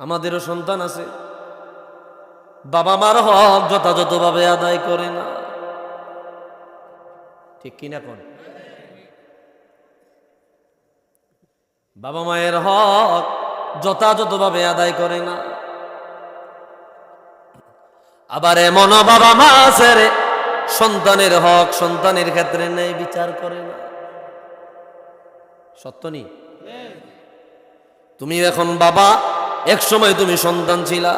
আমাদেরও সন্তান আছে। বাবা মার হক যথাযথভাবে আদায় করে না। ঠিক কিনা কোন? বাবা মায়ের হক যথাযথভাবে আদায় করে না। আবার এমন বাবা মা আছে রে, সন্তানের হক সন্তানের ক্ষেত্রে নেই বিচার করে না। সত্য নি? তুমি এখন বাবা এক সময় তুমি সন্তান ছিলা,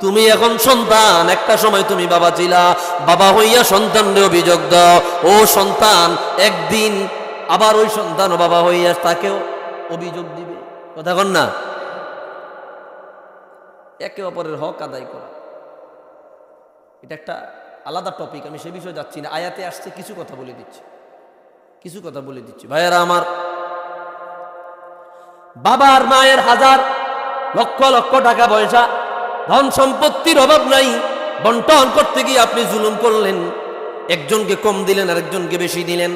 তুমি এখন সন্তান, একটা সময় তুমি বাবা ছিলা। বাবা হইয়া সন্তানরে অভিযোগ দাও, ও সন্তান একদিন আবার ওই সন্তান বাবা হইয়া তাকেও অভিযোগ দিবে। কথা কন না? একে অপরের হক আদায় করা। এটা একটা আলাদা টপিক আমি সে বিষয়ে যাচ্ছি না। আয়াতে আসছে, কিছু কথা বলে দিচ্ছি। কিছু কথা বলে দিচ্ছি। ভাইয়েরা আমার, বাবার মায়ের হাজার লক্ষ লক্ষ টাকা পয়সা, ধন সম্পত্তির অভাব নাই। বন্টন করতে গিয়ে আপনি জুলুম করলেন। একজনকে কম দিলেন, আরেকজনকে বেশি দিলেন।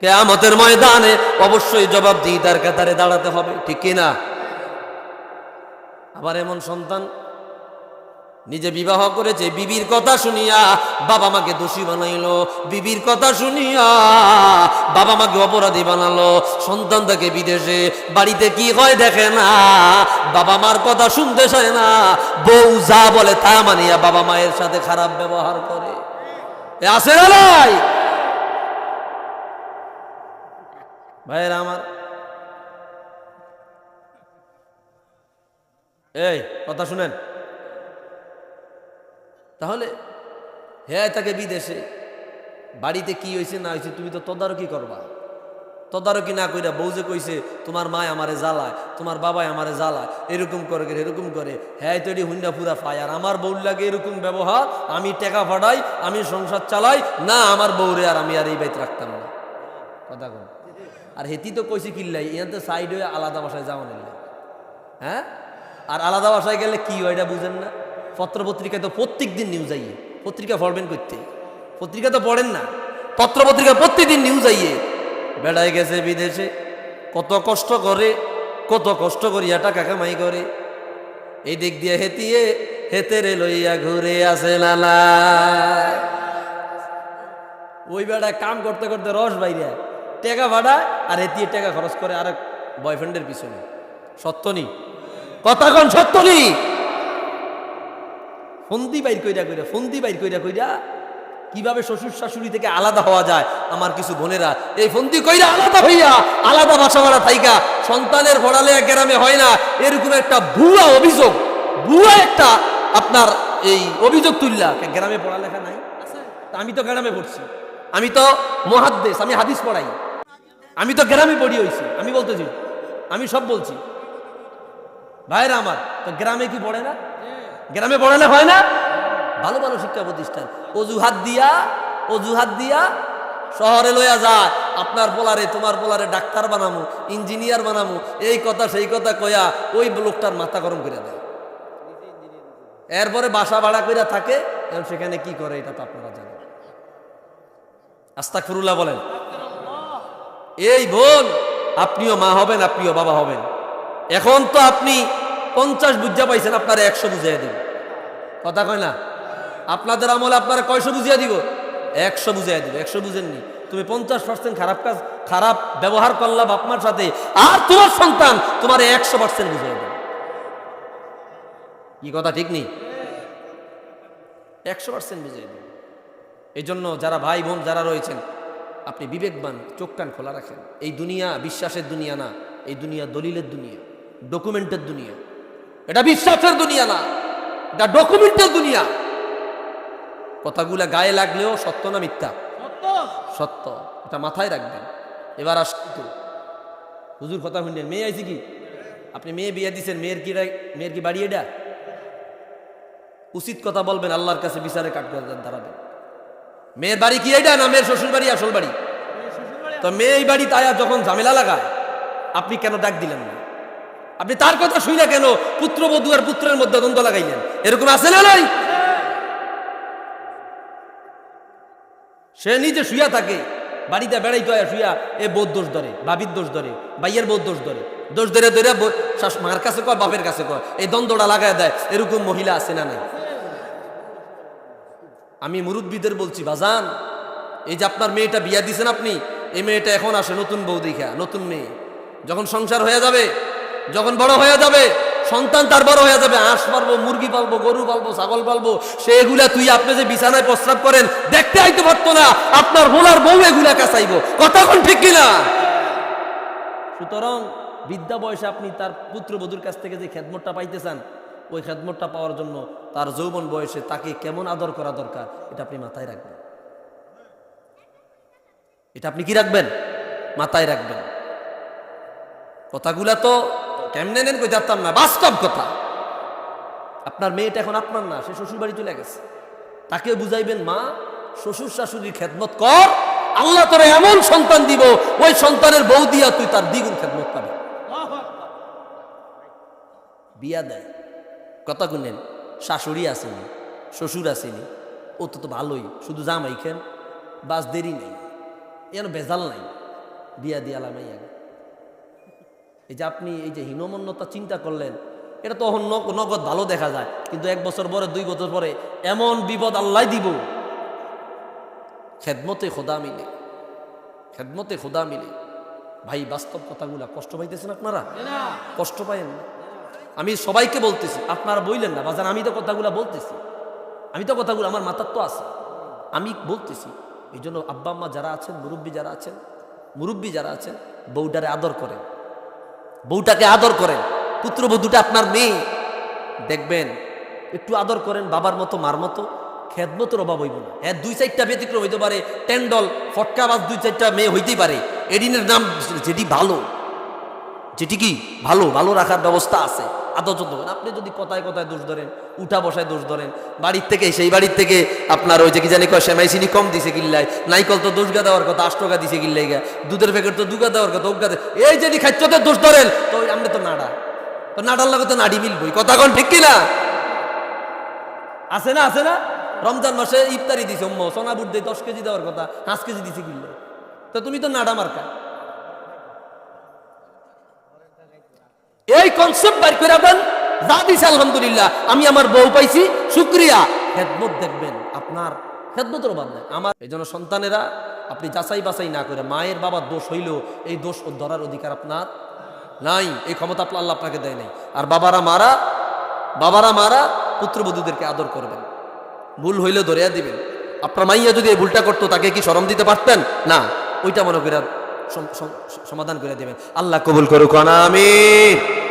কেয়ামতের ময়দানে অবশ্যই জবাব দিই তার কাতারে দাঁড়াতে হবে, ঠিক কিনা? আবার এমন সন্তান নিজে বিবাহ করেছে, বিবির কথা শুনিয়া বাবা মাকে দোষী বানাইলো, বিবির কথা শুনিয়া বাবা মাকে অপরাধী বানালো। সন্তান তাকে বিদেশে, বাড়িতে কি হয় দেখে না, বাবা মার কথা শুনতে চায় না। বউ যা বলে তা মানিয়া বাবা মায়ের সাথে খারাপ ব্যবহার করে। আছে না ভাইয়েরা আমার, এই, কথা শুনেন। তাহলে হ্যাঁ তাকে বিদেশে, বাড়িতে কি হয়েছে, না হয়েছে, তুমি তো তদারকি করবা। তদারকি না কইরা বউ যে কইছে, তোমার মা আমারে জ্বালায়, তোমার বাবাই আমারে জ্বালায়, এরকম করে এরকম করে। হ্যাঁ তো এটি হুন্ডা ফুরা পায় আর আমার বউর লাগে এরকম ব্যবহার, আমি টাকা ফাটাই, আমি সংসার চালাই, না আমার বউরে আর আমি আর এই বাইত রাখতাম না। কথা কন আর হেতি তো কইছে কিল্লাই তো সাইড হয়ে আলাদা বাসায় যাওয়া নিলে। হ্যাঁ? আর আলাদা বাসায় গেলে কি হয়, এটা বুঝেন না? পত্র পত্রিকায় তো প্রত্যেক দিন নিউজ আইয়ে। পত্রিকা পড়বেন করতে পত্রিকা তো পড়েন না। পত্র পত্রিকা প্রত্যেকদিন নিউজ আইয়ে। বেড়ায় গেছে বিদেশে। কত কষ্ট করে, কত কষ্ট করিয়া টাকা কামাই করে। এই দিক দিয়ে হেতিয়ে হেতেরে লইয়া ঘুরে আসে নালা ওই বেড়ায় কাম করতে করতে রস বাইরে। টাকা ভাড়ায় আর হেতিয়ে টাকা খরচ করে আরেক বয়ফ্রেন্ডের পিছনে। সত্য নি? কথা কন সত্য নি? ফন্দি বাইর কইরা কইরা ফন্দি বাইর কইরা কইরা কীভাবে শ্বশুর শাশুড়ি থেকে আলাদা হওয়া যায়? আমার কিছু বোনেরা এই ফন্দি কইরা আলাদা হইয়া আলাদা বাসা ভাড়া থাইকা সন্তানের পড়ালে গ্রামে হয় না। এরকম একটা ভুয়া অভিযোগ ভুয়া একটা আপনার এই অভিযোগ তুললা। গ্রামে পড়ালেখা নাই? আমি তো গ্রামে পড়ছি। আমি তো মহাদ্দেশ আমি হাদিস পড়াই। আমি তো গ্রামে পড়ি হইছি আমি বলতেছি। আমি সব বলছি। ভাইরা আমার তো গ্রামে কি পড়ে না? গ্রামে পড়ালে হয় না? ভালো ভালো শিক্ষা প্রতিষ্ঠান। অজুহাত দিয়া অজুহাত দিয়া শহরে লইয়া যায় আপনার পোলারে, তোমার পোলারে ডাক্তার বানামু, ইঞ্জিনিয়ার বানামু, এই কথা সেই কথা কয়া ওই লোকটার মাথা গরম করে দেয়। এরপরে বাসা ভাড়া কইরা থাকে, এখন সেখানে কি করে এটা তো আপনারা জানেন। আস্তাক ফিরুল্লাহ বলেন, এই বোন, আপনিও মা হবেন, আপনিও বাবা হবেন। এখন তো আপনি পঞ্চাশ বুঝা পাইছেন, আপনারা একশো বুঝিয়ে দিব। কথা কয় না? আপনাদের আমলে আপনারা কয়শো বুঝিয়ে দিব? একশো বুঝিয়ে দিব। একশো বুঝেননি। তুমি পঞ্চাশ পার্সেন্ট খারাপ কাজ, খারাপ ব্যবহার করলা বাপমার সাথে, আর তোমার সন্তান তোমার একশো পার্সেন্ট বুঝিয়ে দেবে। কি কথা, ঠিক নেই? একশো পার্সেন্ট বুঝিয়ে দেবে। এই জন্য যারা ভাই বোন যারা রয়েছেন, আপনি বিবেকবান, চোখ কান খোলা রাখেন। এই দুনিয়া বিশ্বাসের দুনিয়া না, এই দুনিয়া দলিলের দুনিয়া ডকুমেন্টের দুনিয়া। এটা বিশ্বাসের দুনিয়া না এটা ডকুমেন্টের দুনিয়া। কথাগুলা গায়ে লাগলেও সত্য না মিথ্যা? সত্য। এটা মাথায় রাখবেন। এবার আসতো হুজুর কথা শুনলেন মেয়ে আইছি কি? আপনি মেয়ে বিয়ে দিচ্ছেন মেয়ের কি মেয়ের কি বাড়ি এটা? উচিত কথা বলবেন আল্লাহর কাছে বিচারে কাট দাঁড়াবেন। মেয়ের বাড়ি কি এটা না মেয়ের শ্বশুর বাড়ি আসল বাড়ি? তো মেয়ে এই বাড়ি তায়া যখন ঝামেলা লাগায় আপনি কেন ডাক দিলেন না? আপনি তার কথা শুই না কেন পুত্রবধূ আর পুত্রের মধ্যে দ্বন্দ্ব লাগাইলেন। এরকম আছে না নাই? সে নিজে শুয়া থাকে। বাড়িতে বেড়াইতে হয় শুয়া এ বোধ দোষ ধরে বাবির দোষ ধরে বাইয়ের বোধ দোষ ধরে। দোষ ধরে ধরে শাশ- মার কাছে কয়, বাপের কাছে কয়, এই দ্বন্দ্বটা লাগায় দেয়, এরকম মহিলা আছে না নাই? আমি মুরব্বীদের বলছি, বাজান, এই যে আপনার মেয়েটা বিয়া দিছেন আপনি, এই মেয়েটা এখন আসে নতুন বউ দেখা নতুন মেয়ে। যখন সংসার হয়ে যাবে যখন বড় হয়ে যাবে, সন্তান তার বড় হয়ে যাবে হাঁস পালবো, মুরগি পালবো, গরু পালবো, ছাগল পালবো সেগুলা তুই আপনি যে বিছানায় প্রস্রাব করেন, দেখতে আইতে পারতো না, আপনার হোলার বউ এগুলা কাছাইবো কোন ঠিক কিনা? সুতরাং বিদ্যা বয়সে আপনি তার পুত্রবধূর কাছ থেকে যে খেদমতটা পাইতে চান ওই খেদমতটা পাওয়ার জন্য তার যৌবন বয়সে তাকে কেমন আদর করা দরকার, এটা আপনি মাথায় রাখবেন। এটা আপনি কি রাখবেন? মাথায় রাখবেন। কথাগুলা তো কেমনে নেন কই, জানতাম না। বাস্তব কথা। আপনার মেয়েটা এখন আপনার না, সে শ্বশুর বাড়ি চলে গেছে। তাকে বুঝাইবেন, মা শ্বশুর শাশুড়ির খেদমত কর। আল্লাহ তোরে এমন সন্তান দিব, ওই সন্তানের বউ দিয়া তুই তার দ্বিগুণ খেদমত পাবি। বিয়া দেয়। কথা শুনেন, শাশুড়ি আসেনি, শ্বশুর আসেনি। ও তো তো ভালোই, শুধু জামাই খেন বাস দেরি নেই। এর বেজাল নাই। বিয়া দিয়ালাম এই আগে এই যে আপনি এই যে হীনমন্যতা চিন্তা করলেন, এটা তো ন- নগদ ভালো দেখা যায়, কিন্তু এক বছর পরে, দুই বছর পরে এমন বিপদ আল্লাহ দিব। খেদমতে খোদা মিলে, খেদমতে খোদা মিলে। ভাই, বাস্তব কথাগুলা কষ্ট পাইতেছেন আপনারা? কষ্ট পাইেন আমি সবাইকে বলতেছি, আপনারা বইলেন না, বাজান, আমি তো কথাগুলা বলতেছি। আমি তো কথাগুলো, আমার মাথার তো আছে। আমি বলতেছি, এই জন্য আব্বা আম্মা যারা আছেন, মুরব্বী যারা আছেন, মুরব্বী যারা আছেন, বউটারে আদর করেন। বউটাকে আদর করেন, পুত্রবধূটা আপনার মেয়ে। দেখবেন, একটু আদর করেন, বাবার মতো, মার মতো, খেদমতের অভাব হইব না। হ্যাঁ দুই চারটা ব্যতিক্রম হইতে পারে, টেন্ডল ফটকাবাজ দুই চারটা মেয়ে হইতেই পারে। এডিনের নাম যেটি ভালো যেটি কি ভালো ভালো রাখার ব্যবস্থা আছে। আদর যত্ন আপনি যদি কথায় কথায় দোষ ধরেন, উঠা বসায় দোষ ধরেন, বাড়ির থেকে, সেই বাড়ির থেকে আপনার ওই যে কি জানি কয়, সেমাই চিনি কম দিছে কিল্লায় নাইকল তো দোষ গা দেওয়ার কথা আষ্ট টাকা দিছে কিল্লাই গা, দুধের প্যাকেট তো দুগা দেওয়ার কথা, উগা এই যেটি খাচ্ছতে দোষ ধরেন, তো আপনি তো নাড়া। তো নাড়ার লাগে তো নাড়ি মিলবই, কথা কোন ঠিক কিনা? আছে না আছে না? রমজান মাসে ইফতারি দিছে সোনা বুট দিয়ে দশ কেজি দেওয়ার কথা, পাঁচ কেজি দিছে কিল্লাই তো তুমি তো নাড়া মার্কা। এই কনসেপ্ট বাইর করে দেন। যা দিছে, আলহামদুলিল্লাহ। আমি আমার বউ পাইছি, শুক্রিয়া। খেদমত দেখবেন, আপনার খেদমতের অভাব নাই। আমার এই জন্য সন্তানেরা, আপনি যাচাই বাছাই না করে মায়ের বাবার দোষ হইলেও এই দোষ ধরার অধিকার আপনার নাই। এই ক্ষমতা আপনার আল্লাহ আপনাকে দেয় নাই। আর বাবারা, মারা বাবারা, মারা, পুত্রবধূদেরকে আদর করবেন। ভুল হইলে ধরিয়া দিবেন। আপনার মাইয়া যদি এই ভুলটা করতো, তাকে কি শরম দিতে পারতেন? না। ওইটা মনে করে সম- সম- সমাধান করে দেবেন। আল্লাহ কবুল করুক আমিন।